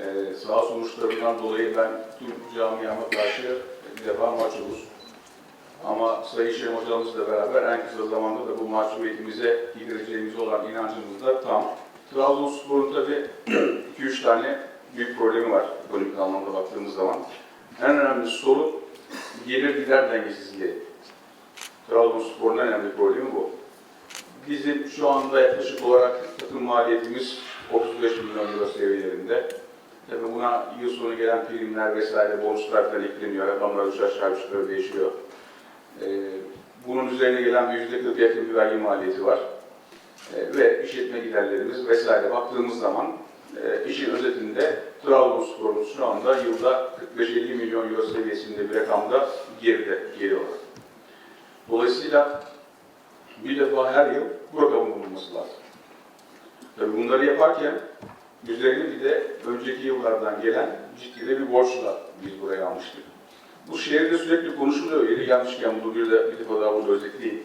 Ee, sağ sonuçlarından dolayı ben tüm camiama karşı bir defa mahcubuz. Ama Sayın Şerim Hocamızla beraber en kısa zamanda da bu mahcubiyetimize gidereceğimiz olan inancımız da tam. Trabzonspor'un tabii 2-3 tane büyük problemi var ekonomik anlamda baktığımız zaman. En önemli sorun gelir gider dengesizliği. Trabzonspor'un en önemli problemi bu. Bizim şu anda yaklaşık olarak takım maliyetimiz 35 milyon euro seviyelerinde. Tabii buna yıl sonu gelen primler vesaire bonuslar falan ekleniyor. Rakamlar üç aşağı üç yukarı değişiyor. Ee, bunun üzerine gelen bir yüzde 40 yakın bir vergi maliyeti var. Ee, ve işletme giderlerimiz vesaire baktığımız zaman e, işin özetinde Trabzonspor'un şu anda yılda 45-50 milyon euro seviyesinde bir rakamda geride geri olarak. Dolayısıyla bir defa her yıl bu rakamın bulunması lazım. Tabii bunları yaparken üzerine bir de önceki yıllardan gelen ciddi de bir borçla biz buraya almıştık. Bu şehirde sürekli konuşuluyor. Yeri gelmişken bunu bir, de, bir defa daha burada özetleyeyim.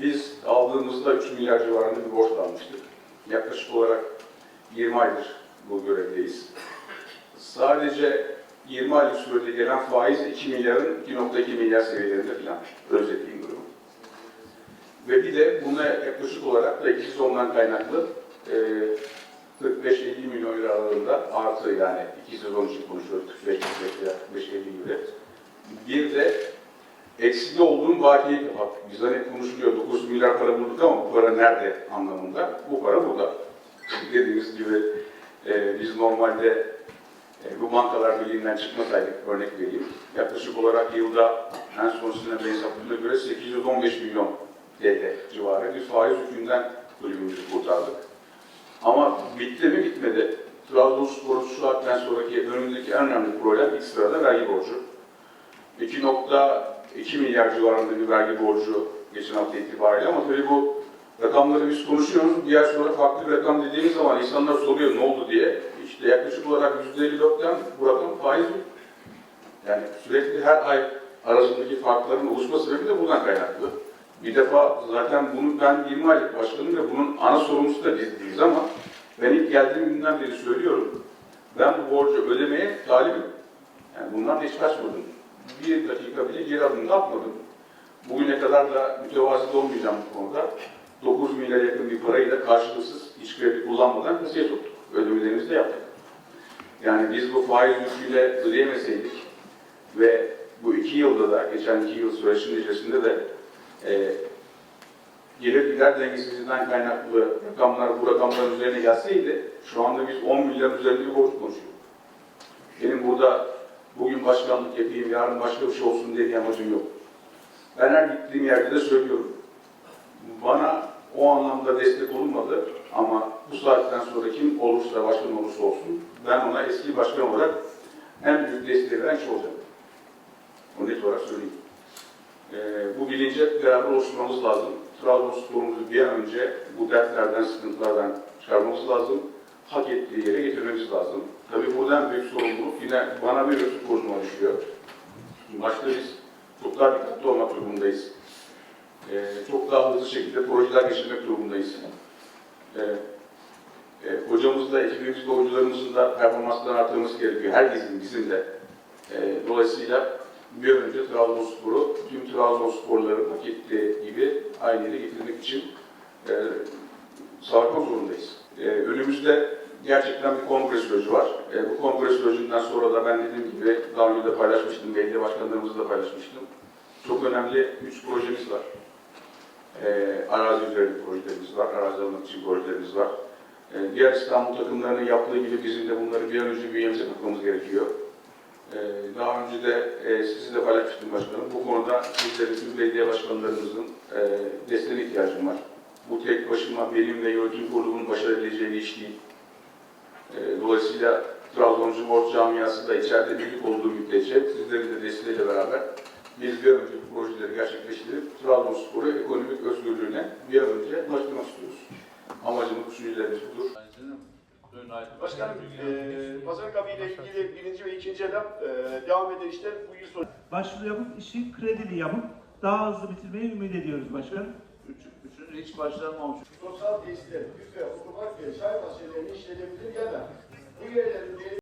Biz aldığımızda 3 milyar civarında bir borçla almıştık. Yaklaşık olarak 20 aydır bu görevdeyiz. Sadece 20 aylık sürede gelen faiz 2 milyarın 2.2 milyar seviyelerinde falan. Özetleyeyim durumu. Ve bir de buna yaklaşık olarak da ikisi ondan kaynaklı e, 45-50 milyon lira aralığında artı yani iki sezon için konuşuyoruz 45 veya 45 50 gibi. Bir de eksili olduğum bakiyeyi kapat. Biz hani konuşuluyor 9 milyar para bulduk ama bu para nerede anlamında? Bu para burada. Dediğimiz gibi e, biz normalde e, bu bankalar birliğinden çıkmasaydık örnek vereyim. Yaklaşık olarak yılda en son sene hesapladığına göre 815 milyon TL civarı bir faiz yükünden kulübümüzü kurtardık. Ama bitti mi bitmedi. Trabzonspor'un şu saatten sonraki önümüzdeki en önemli problem ilk sırada vergi borcu. 2.2 milyar civarında bir vergi borcu geçen hafta itibariyle ama tabii bu rakamları biz konuşuyoruz. Ay sonra farklı bir rakam dediğimiz zaman insanlar soruyor ne oldu diye. İşte yaklaşık olarak %54'ten bu rakam faiz yok. Yani sürekli her ay arasındaki farkların oluşma sebebi de buradan kaynaklı. Bir defa zaten bunu ben 20 aylık başladım ve bunun ana sorumlusu da biz değiliz ama ben ilk geldiğim günden beri söylüyorum. Ben bu borcu ödemeye talibim. Yani bundan hiç kaçmadım. Bir dakika bile geri adım atmadım. Bugüne kadar da mütevazı olmayacağım bu konuda. 9 milyar yakın bir parayı da karşılıksız hiç kredi kullanmadan kasaya soktuk. Ödemelerimizi de yaptık. Yani biz bu faiz yüküyle ödeyemeseydik ve bu iki yılda da, geçen iki yıl sürecinin içerisinde de e, gelir gider dengesizliğinden kaynaklı rakamlar bu rakamların üzerine gelseydi şu anda biz 10 milyar üzerinde bir borç konuşuyoruz. Benim burada bugün başkanlık yapayım, yarın başka bir şey olsun diye bir amacım yok. Ben her gittiğim yerde de söylüyorum. Bana o anlamda destek olunmadı ama bu saatten sonra kim olursa, başkan olursa olsun ben ona eski başkan olarak en büyük desteği veren kişi olacağım. Onu net olarak söyleyeyim. Ee, bu bilince beraber oluşturmamız lazım. Trabzonspor'umuzu bir an önce bu dertlerden, sıkıntılardan çıkarmamız lazım. Hak ettiği yere getirmemiz lazım. Tabii burada en büyük sorumluluk yine bana bir yönetim kuruluna düşüyor. Başta biz çok daha dikkatli olmak durumundayız. Ee, çok daha hızlı şekilde projeler geçirmek durumundayız. E, ekibimizle, oyuncularımızın da performanslarını artırması gerekiyor. Herkesin, bizim de. Ee, dolayısıyla bir önce Trabzonspor'u tüm Trabzonsporların hak ettiği gibi aynı yere getirmek için e, sağlamak zorundayız. E, önümüzde gerçekten bir kongre süreci var. E, bu kongre sürecinden sonra da ben dediğim gibi daha önce de paylaşmıştım, belediye başkanlarımızla da paylaşmıştım. Çok önemli üç projemiz var. E, arazi üzerinde projelerimiz var, arazi almak için projelerimiz var. E, diğer İstanbul takımlarının yaptığı gibi bizim de bunları bir an önce bünyemize katmamız gerekiyor. Ee, daha önce de e, sizi de paylaşmıştım başkanım. Bu konuda sizlerin, tüm belediye başkanlarımızın e, desteğine ihtiyacım var. Bu tek başıma benim ve yönetim kurulumun başarabileceği bir iş değil. E, dolayısıyla Trabzoncu Borç Camiası da içeride birlik olduğu müddetçe sizlerin de desteğiyle beraber biz bir önce bu projeleri gerçekleştirip Trabzonspor'u ekonomik özgürlüğüne bir an önce ulaştırmak istiyoruz. Amacımız, düşüncelerimiz budur. Başkanım, eee pazarlık ile ilgili birinci ve ikinci adam eee, devam eden işler bu yıl sonu. Başvuru yapıp işi kredili yapıp daha hızlı bitirmeyi ümit ediyoruz başkanım. Üç, üçüncü hiç başlanmamış. Sosyal tesisler, büfe, otopark ve çay bahçelerinin işlenebilir ya da bu yerlerin